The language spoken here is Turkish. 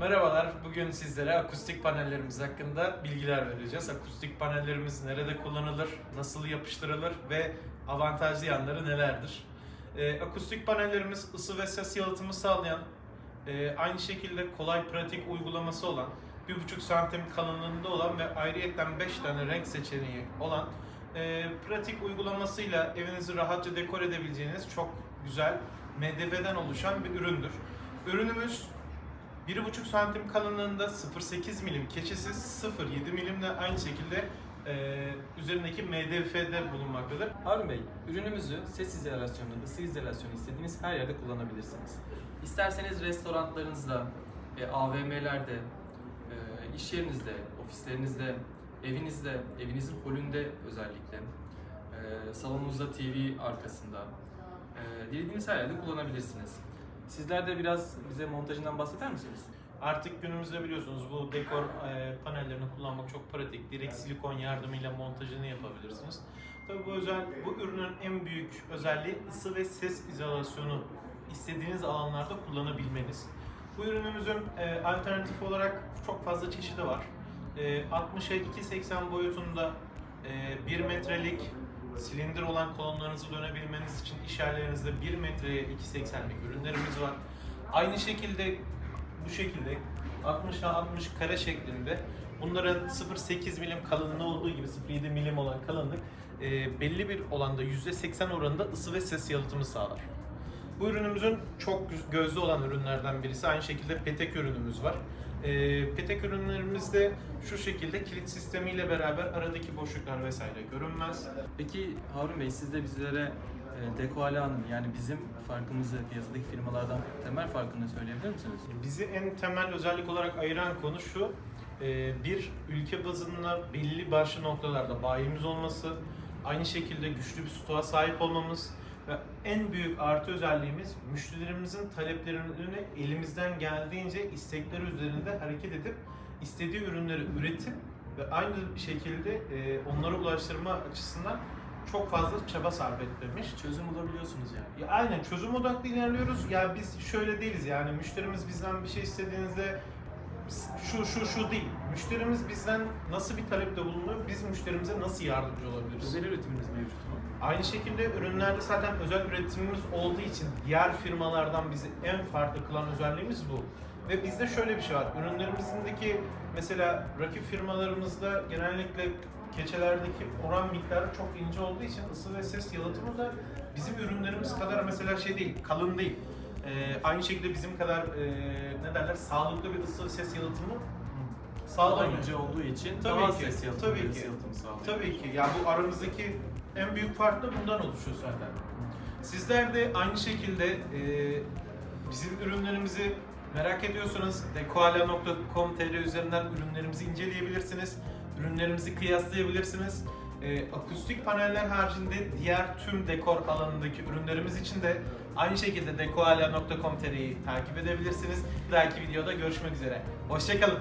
Merhabalar, bugün sizlere akustik panellerimiz hakkında bilgiler vereceğiz. Akustik panellerimiz nerede kullanılır, nasıl yapıştırılır ve avantajlı yanları nelerdir? Ee, akustik panellerimiz ısı ve ses yalıtımı sağlayan, e, aynı şekilde kolay pratik uygulaması olan, 1,5 santim kalınlığında olan ve ayrıyetten 5 tane renk seçeneği olan e, pratik uygulamasıyla evinizi rahatça dekor edebileceğiniz çok güzel MDF'den oluşan bir üründür. Ürünümüz 1,5 santim kalınlığında 0.8 milim keçesiz 0.7 milimle aynı şekilde e, üzerindeki MDF'de bulunmaktadır. Harun Bey, ürünümüzü ses izolasyonu, ısı izolasyonu istediğiniz her yerde kullanabilirsiniz. İsterseniz restoranlarınızda, e, AVM'lerde, e, iş yerinizde, ofislerinizde, evinizde, evinizin holünde özellikle, e, salonunuzda TV arkasında, e, dilediğiniz her yerde kullanabilirsiniz. Sizler de biraz bize montajından bahseder misiniz? Artık günümüzde biliyorsunuz bu dekor e, panellerini kullanmak çok pratik. Direkt silikon yardımıyla montajını yapabilirsiniz. Tabii bu özel bu ürünün en büyük özelliği ısı ve ses izolasyonu istediğiniz alanlarda kullanabilmeniz. Bu ürünümüzün e, alternatif olarak çok fazla çeşidi var. E, 60'a 2.80 boyutunda e, 1 metrelik silindir olan kolonlarınızı dönebilmeniz için iş yerlerinizde 1 metreye 2.80'lik ürünlerimiz var. Aynı şekilde bu şekilde 60'a 60 kare şeklinde bunların 0.8 milim kalınlığı olduğu gibi 0.7 milim olan kalınlık e, belli bir olanda %80 oranında ısı ve ses yalıtımı sağlar. Bu ürünümüzün çok gözde olan ürünlerden birisi. Aynı şekilde petek ürünümüz var. E, petek ürünlerimizde şu şekilde kilit sistemiyle beraber aradaki boşluklar vesaire görünmez. Peki Harun Bey, siz de bizlere e, Deko Ala'nın yani bizim farkımızı piyasadaki firmalardan temel farkını söyleyebilir misiniz? Bizi en temel özellik olarak ayıran konu şu. e, Bir, ülke bazında belli başlı noktalarda bayimiz olması, aynı şekilde güçlü bir stoğa sahip olmamız ve en büyük artı özelliğimiz müşterilerimizin taleplerini elimizden geldiğince istekleri üzerinde hareket edip istediği ürünleri üretip ve aynı şekilde e, onlara ulaştırma açısından çok fazla çaba sarf etmemiş. Çözüm bulabiliyorsunuz yani. Ya aynen çözüm odaklı ilerliyoruz. Ya biz şöyle değiliz yani müşterimiz bizden bir şey istediğinizde şu şu şu değil. Müşterimiz bizden nasıl bir talepte bulunuyor, biz müşterimize nasıl yardımcı olabiliriz? Özel üretiminiz mevcut mu? Aynı şekilde ürünlerde zaten özel üretimimiz olduğu için diğer firmalardan bizi en farklı kılan özelliğimiz bu. Ve bizde şöyle bir şey var. Ürünlerimizdeki mesela rakip firmalarımızda genellikle keçelerdeki oran miktarı çok ince olduğu için ısı ve ses yalıtımı da bizim ürünlerimiz kadar mesela şey değil, kalın değil. Ee, aynı şekilde bizim kadar e, ne derler sağlıklı bir ısı ses yalıtımı ince olduğu için Tabii daha ki, ses yalıtımı, tabii ki. yalıtımı sağlıyor. Tabii ki. Ya bu aramızdaki en büyük fark da bundan oluşuyor zaten. Sizler de aynı şekilde e, bizim ürünlerimizi merak ediyorsanız dekoala.com.tr üzerinden ürünlerimizi inceleyebilirsiniz. Ürünlerimizi kıyaslayabilirsiniz. E, akustik paneller haricinde diğer tüm dekor alanındaki ürünlerimiz için de aynı şekilde dekoala.com.tr'yi takip edebilirsiniz. Bir dahaki videoda görüşmek üzere. Hoşçakalın.